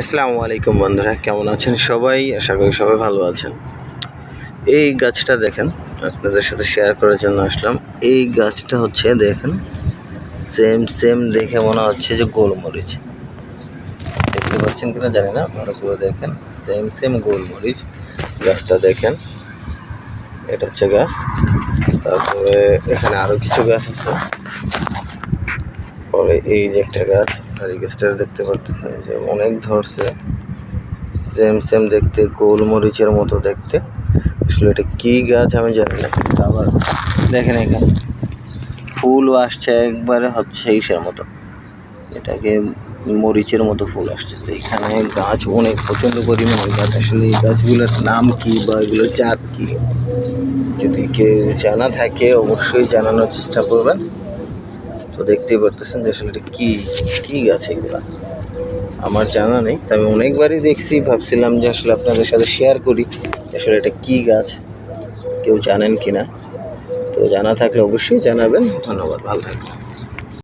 আসসালামু আলাইকুম বন্ধুরা, কেমন আছেন সবাই? আশা করি সবাই ভালো আছেন। এই গাছটা দেখেন, আপনাদের সাথে শেয়ার করার জন্য আসলাম। এই গাছটা হচ্ছে দেখেন সেম সেম দেখে মনে হচ্ছে যে গোলমরিচ। দেখতে পাচ্ছেন কিনা জানি না ভালো করে দেখেন সেম সেম গোলমরিচ। গাছটা দেখেন, এটা হচ্ছে গাছ। তারপরে এখানে আরও কিছু গাছ আছে। পরে এই যে একটা গাছ, আর এই গাছটা দেখতে পারতেছেন যে অনেক ধরছে। সেম সেম দেখতে, গোলমরিচের মতো দেখতে। আসলে এটা কি গাছ আমি জানি না আবার দেখেন এখানে। ফুলও আসছে একবারে হচ্ছে ইসের মতো। এটাকে মরিচের মতো ফুল আসছে। তো এখানে গাছ অনেক প্রচণ্ড পরিমাণে। গাছ আসলে এই গাছগুলোর নাম কি বা এগুলোর জাত কি, যদি কেউ জানা থাকে অবশ্যই জানানোর চেষ্টা করবেন। তো দেখতেই পারতেছেন যে আসলে এটা কী কী গাছ এগুলা? আমার জানা নেই তবে অনেকবারই দেখছি, ভাবছিলাম যে আসলে আপনাদের সাথে শেয়ার করি আসলে এটা কী গাছ, কেউ জানেন কি না তো জানা থাকলে অবশ্যই জানাবেন, ধন্যবাদ, ভালো থাকবেন।